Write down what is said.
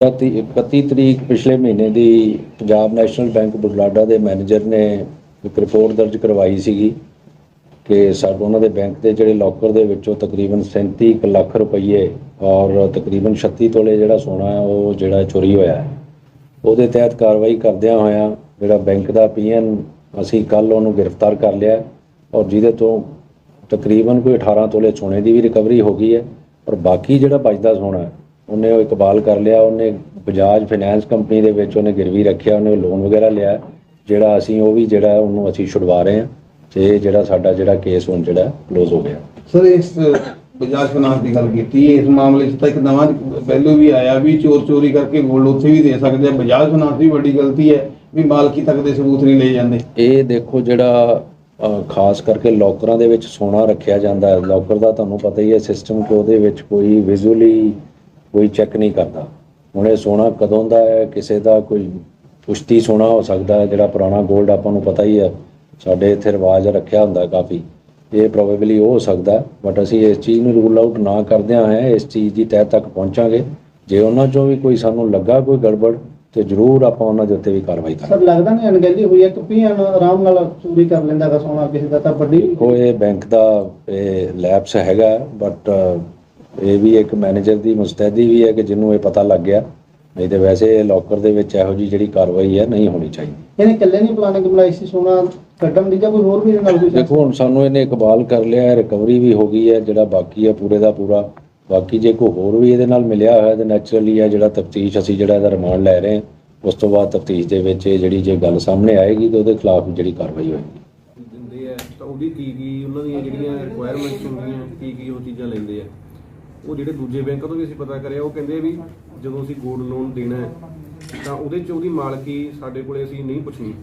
31 31 ਤਰੀਕ ਪਿਛਲੇ ਮਹੀਨੇ ਦੀ ਪੰਜਾਬ ਨੈਸ਼ਨਲ ਬੈਂਕ ਬੁਢਲਾਡਾ ਦੇ ਮੈਨੇਜਰ ਨੇ ਇੱਕ ਰਿਪੋਰਟ ਦਰਜ ਕਰਵਾਈ ਸੀਗੀ ਕਿ ਸਾਡੇ, ਉਹਨਾਂ ਦੇ ਬੈਂਕ ਦੇ ਜਿਹੜੇ ਲੋਕਰ ਦੇ ਵਿੱਚੋਂ ਤਕਰੀਬਨ 37 ਕੁ ਲੱਖ ਰੁਪਏ ਔਰ ਤਕਰੀਬਨ 36 ਤੋਲੇ ਜਿਹੜਾ ਸੋਨਾ ਹੈ, ਉਹ ਜਿਹੜਾ ਚੋਰੀ ਹੋਇਆ ਹੈ। ਉਹਦੇ ਤਹਿਤ ਕਾਰਵਾਈ ਕਰਦਿਆਂ ਹੋਇਆਂ ਜਿਹੜਾ ਬੈਂਕ ਦਾ ਪੀਐਨ, ਅਸੀਂ ਕੱਲ ਉਹਨੂੰ ਗ੍ਰਿਫਤਾਰ ਕਰ ਲਿਆ ਔਰ ਜਿਹਦੇ ਤੋਂ ਤਕਰੀਬਨ ਕੋਈ 18 ਤੋਲੇ ਸੋਨੇ ਦੀ ਵੀ ਰਿਕਵਰੀ ਹੋ ਗਈ ਹੈ ਔਰ ਬਾਕੀ ਜਿਹੜਾ ਬਚਦਾ ਸੋਨਾ ਹੈ ਉਹਨੇ ਉਹ ਇਕਬਾਲ ਕਰ ਲਿਆ ਉਹਨੇ ਬਜਾਜ ਫਾਈਨੈਂਸ ਕੰਪਨੀ ਦੇ ਵਿੱਚ ਉਹਨੇ ਗਿਰਵੀ ਰੱਖਿਆ ਉਹਨੇ ਲੋਨ ਵਗੈਰਾ ਲਿਆ। ਜਿਹੜਾ ਅਸੀਂ ਉਹ ਵੀ ਜਿਹੜਾ ਉਹਨੂੰ ਅਸੀਂ ਛੁਡਵਾ ਰਹੇ ਹਾਂ ਤੇ ਜਿਹੜਾ ਸਾਡਾ ਜਿਹੜਾ ਕੇਸ ਹੁਣ ਜਿਹੜਾ ਕਲੋਜ਼ ਹੋ ਗਿਆ। ਸਰ ਇਸ ਬਜਾਜ ਫਾਈਨਾਂਸ ਦੀ ਗੱਲ ਕੀਤੀ ਇਸ ਮਾਮਲੇ 'ਚ ਤਾਂ ਇੱਕ ਨਵਾਂ ਪਹਿਲੂ ਵੀ ਆਇਆ ਵੀ ਚੋਰ ਚੋਰੀ ਕਰਕੇ ਗੋਲਡ ਉੱਥੇ ਵੀ ਦੇ ਸਕਦੇ ਆ। ਬਜਾਜ ਫਾਈਨਾਂਸ ਦੀ ਵੱਡੀ ਗਲਤੀ ਹੈ ਵੀ ਮਾਲਕੀ ਤੱਕ ਦੇ ਸਬੂਤ ਨਹੀਂ ਲਏ ਜਾਂਦੇ। ਇਹ ਦੇਖੋ ਜਿਹੜਾ ਖਾਸ ਕਰਕੇ ਲੋਕਰਾਂ ਦੇ ਵਿੱਚ ਸੋਨਾ ਰੱਖਿਆ ਜਾਂਦਾ ਹੈ। ਲੋਕਰ ਦਾ ਤੁਹਾਨੂੰ ਪਤਾ ਹੀ ਹੈ ਸਿਸਟਮ ਕਿ ਉਹਦੇ ਵਿੱਚ ਕੋਈ ਵਿਜ਼ੂਅਲੀ ਕੋਈ ਚੈੱਕ ਨਹੀਂ ਕਰਦਾ। ਹੁਣ ਇਹ ਸੋਨਾ ਕਦੋਂ ਦਾ ਹੈ ਕਿਸੇ ਦਾ ਕੋਈ ਪੁਸ਼ਤੀ ਸੋਨਾ ਹੋ ਸਕਦਾ ਹੈ ਜਿਹੜਾ ਪੁਰਾਣਾ 골ਡ ਆਪਾਂ ਨੂੰ ਪਤਾ ਹੀ ਹੈ। ਸਾਡੇ ਇੱਥੇ ਰਿਵਾਜ ਰੱਖਿਆ ਹੁੰਦਾ ਕਾਫੀ। ਇਹ ਪ੍ਰੋਬੇਬਲੀ ਉਹ ਹੋ ਸਕਦਾ ਬਟ ਅਸੀਂ ਇਸ ਚੀਜ਼ ਨੂੰ ਰੂਲ ਆਊਟ ਨਾ ਕਰਦਿਆਂ ਹੈ ਇਸ ਚੀਜ਼ ਦੀ ਤਹਿ ਤੱਕ ਪਹੁੰਚਾਂਗੇ। ਜੇ ਉਹਨਾਂ ਚੋਂ ਵੀ ਕੋਈ ਸਾਨੂੰ ਲੱਗਾ ਕੋਈ ਗੜਬੜ ਤੇ ਜ਼ਰੂਰ ਆਪਾਂ ਉਹਨਾਂ ਦੇ ਉੱਤੇ ਵੀ ਕਾਰਵਾਈ ਕਰਾਂਗੇ। ਸਰ ਲੱਗਦਾ ਨਹੀਂ ਅਣਗਹਿਲੀ ਹੋਈ ਹੈ ਕਿ ਪੀਐਨ ਆਰਾਮ ਨਾਲ ਚੋਰੀ ਕਰ ਲੈਂਦਾ ਹੈਗਾ ਸੋਨਾ ਕਿਸੇ ਦਾ ਤਾਂ ਵੱਡੀ ਇਹ ਬੈਂਕ ਦਾ ਇਹ ਲੈਪਸ ਹੈਗਾ ਬਟ ਇਹ ਵੀ ਇੱਕ ਮੈਨੇਜਰ ਦੀ ਮੁਸਤੈਦੀ ਵੀ ਹੈ ਕਿ ਜਿਹਨੂੰ ਇਹ ਪਤਾ ਲੱਗ ਗਿਆ। ਨਹੀਂ ਤੇ ਵੈਸੇ ਲੋਕਰ ਦੇ ਵਿੱਚ ਇਹੋ ਜੀ ਜਿਹੜੀ ਕਾਰਵਾਈ ਹੈ ਨਹੀਂ ਹੋਣੀ ਚਾਹੀਦੀ। ਇਹਨੇ ਇਕੱਲੇ ਨਹੀਂ ਪਲਾਨਿੰਗ ਬਣਾਈ ਸੀ ਸੋਨਾ ਕੱਢਣ ਦੀ ਜਾਂ ਕੋਈ ਹੋਰ ਵੀ ਨਾਲ ਕੋਈ ਦੇਖੋ ਹੁਣ ਸਾਨੂੰ ਇਹਨੇ ਇਕਬਾਲ ਕਰ ਲਿਆ ਹੈ ਰਿਕਵਰੀ ਵੀ ਹੋ ਗਈ ਹੈ ਜਿਹੜਾ ਬਾਕੀ ਹੈ ਪੂਰੇ ਦਾ ਪੂਰਾ। ਬਾਕੀ ਜੇ ਕੋਈ ਹੋਰ ਵੀ ਇਹਦੇ ਨਾਲ ਮਿਲਿਆ ਹੋਇਆ ਤੇ ਨੈਚੁਰਲੀ ਹੈ ਜਿਹੜਾ ਤਫਤੀਸ਼ ਅਸੀਂ ਜਿਹੜਾ ਇਹਦਾ ਰਿਮਾਂਡ ਲੈ ਰਹੇ ਹਾਂ ਉਸ ਤੋਂ ਬਾਅਦ ਤਫਤੀਸ਼ ਦੇ ਵਿੱਚ ਇਹ ਜਿਹੜੀ ਜੇ ਗੱਲ ਸਾਹਮਣੇ ਆਏਗੀ ਤੇ ਉਹਦੇ ਖਿਲਾਫ ਜਿਹੜੀ ਕਾਰਵਾਈ ਹੋਏਗੀ। ਦਿੰਦੇ ਆ ਤਾਂ ਉਹਦੀ ਕੀ ਕੀ ਉਹਨਾਂ ਦੀਆਂ ਜਿਹੜੀਆਂ ਰਿਕੁਆਇਰਮੈਂਟਸ ਹੁੰਦੀਆਂ ਕੀ ਕੀ ਉਹ ਚੀਜ਼ਾਂ ਲੈਂਦੇ ਆ? ਉਹ ਜਿਹੜੇ ਦੂਜੇ ਬੈਂਕਾਂ ਤੋਂ ਵੀ ਅਸੀਂ ਪਤਾ ਕਰਿਆ, ਉਹ ਕਹਿੰਦੇ ਵੀ ਜਦੋਂ ਅਸੀਂ ਗੋਲਡ ਲੋਨ ਦੇਣਾ ਹੈ, ਤਾਂ ਉਹਦੇ ਚ ਉਹਦੀ ਮਾਲਕੀ ਸਾਡੇ ਕੋਲੇ ਅਸੀਂ ਨਹੀਂ ਪੁੱਛਣੀ।